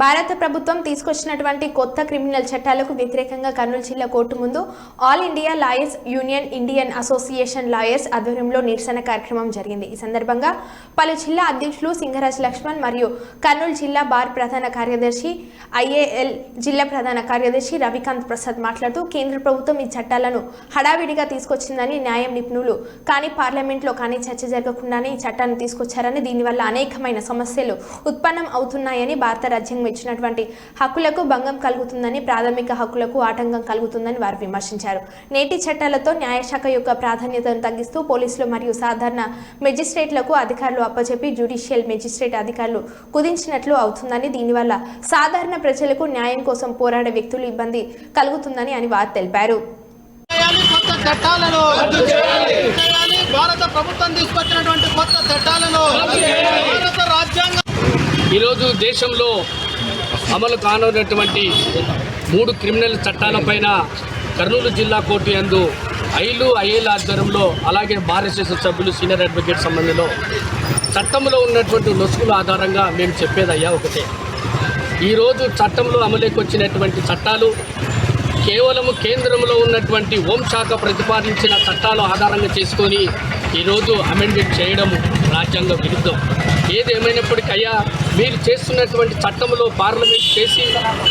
భారత ప్రభుత్వం తీసుకొచ్చినటువంటి కొత్త క్రిమినల్ చట్టాలకు వ్యతిరేకంగా కర్నూలు జిల్లా కోర్టు ముందు all India lawyers union Indian association lawyers ఆధ్వర్యంలో నిరసన కార్యక్రమం జరిగింది. ఈ సందర్భంగా పలు జిల్లా అధ్యక్షులు సింగరాజ్ లక్ష్మణ్ మరియు కర్నూలు జిల్లా బార్ ప్రధాన కార్యదర్శి ఐఏఎల్ జిల్లా ప్రధాన కార్యదర్శి రవికాంత్ ప్రసాద్ మాట్లాడుతూ కేంద్ర ప్రభుత్వం ఈ చట్టాలను హడావిడిగా తీసుకొచ్చిందని న్యాయం నిపుణులు కానీ పార్లమెంట్లో కానీ చర్చ జరగకుండానే ఈ చట్టాన్ని తీసుకొచ్చారని దీనివల్ల అనేకమైన సమస్యలు ఉత్పన్నం అవుతున్నాయని భారత రాజ్యాంగం ఇచ్చినటువంటి హక్కులకు భంగం కలుగుతుందని ప్రాథమిక హక్కులకు ఆటంకం కలుగుతుందని వారు విమర్శించారు. నేటి చట్టాలతో న్యాయశాఖ యొక్క ప్రాధాన్యతను తగ్గిస్తూ పోలీసులు మరియు సాధారణ మెజిస్ట్రేట్లకు అధికారులు అప్పచెప్పి జ్యుడిషియల్ మెజిస్ట్రేట్ అధికారులు కుదించినట్లు అవుతుందని దీనివల్ల సాధారణ ప్రజలకు న్యాయం కోసం పోరాడే వ్యక్తులు ఇబ్బంది కలుగుతుందని అని వారు తెలిపారు. భారత ప్రభుత్వం తీసుకొచ్చినటువంటి కొత్త చట్టాలను. భారత రాజ్యాంగం ఈరోజు దేశంలో అమలు కానున్నటువంటి మూడు క్రిమినల్ చట్టాలపైన కర్నూలు జిల్లా కోర్టు యందు ఐలు ఐఏల ఆధ్వర్యంలో అలాగే భారతదేశ సభ్యులు సీనియర్ అడ్వకేట్ సంబంధంలో చట్టంలో ఉన్నటువంటి లొసుగుల ఆధారంగా మేము చెప్పేదయ్యా ఒకటే. ఈరోజు చట్టంలో అమలుకి వచ్చినటువంటి చట్టాలు కేవలము కేంద్రంలో ఉన్నటువంటి హోంశాఖ ప్రతిపాదించిన చట్టాలు ఆధారంగా చేసుకొని ఈరోజు అమెండ్మెంట్ చేయడం రాజ్యాంగ విరుద్ధం. ఏది ఏమైనప్పటికయ్యా మీరు చేస్తున్నటువంటి చట్టంలో పార్లమెంట్ చేసి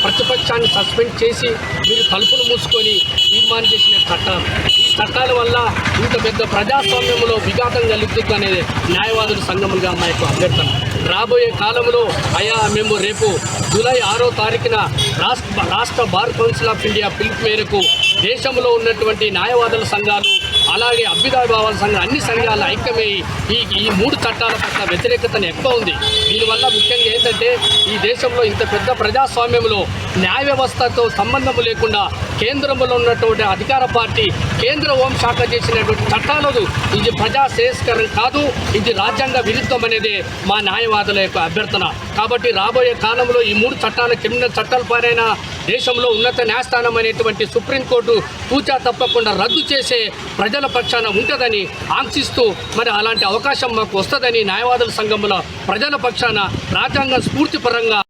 ప్రతిపక్షాన్ని సస్పెండ్ చేసి మీరు తలుపులు మూసుకొని తీర్మానం చేసిన చట్టం. ఈ చట్టాల వల్ల ఇంత పెద్ద ప్రజాస్వామ్యంలో విఘాతం కలుగుతుంది అనేది న్యాయవాదుల సంఘముగా మా యొక్క అభ్యర్థన. రాబోయే కాలంలో అయా మేము రేపు జూలై ఆరో తారీఖున రాష్ట్ర రాష్ట్ర బార్ కౌన్సిల్ ఆఫ్ ఇండియా పిలుపు మేరకు దేశంలో ఉన్నటువంటి న్యాయవాదుల సంఘాలు అలాగే అభ్యుదయభావాల సంఘం అన్ని సంఘాలు ఐక్యమై ఈ ఈ మూడు చట్టాల పట్ల వ్యతిరేకతను ఎక్కువ ఉంది. దీనివల్ల ముఖ్యంగా ఏంటంటే ఈ దేశంలో ఇంత పెద్ద ప్రజాస్వామ్యంలో న్యాయ వ్యవస్థతో సంబంధం లేకుండా కేంద్రంలో ఉన్నటువంటి అధికార పార్టీ కేంద్ర హోంశాఖ చేసినటువంటి చట్టాలు ఇది ప్రజా శ్రేయస్కరం కాదు ఇది రాజ్యాంగ విరుద్ధం అనేది మా న్యాయవాదుల యొక్క అభ్యర్థన. కాబట్టి రాబోయే కాలంలో ఈ మూడు చట్టాల క్రిమినల్ చట్టాల పైన దేశంలో ఉన్నత న్యాయస్థానం అనేటువంటి సుప్రీంకోర్టు తూచా తప్పకుండా రద్దు చేసే ప్రజల పక్షాన ఉంటుందని ఆంక్షిస్తూ మరి అలాంటి అవకాశం మాకు వస్తుందని న్యాయవాదుల సంఘంలో ప్రజల పక్షాన రాజ్యాంగ స్ఫూర్తిపరంగా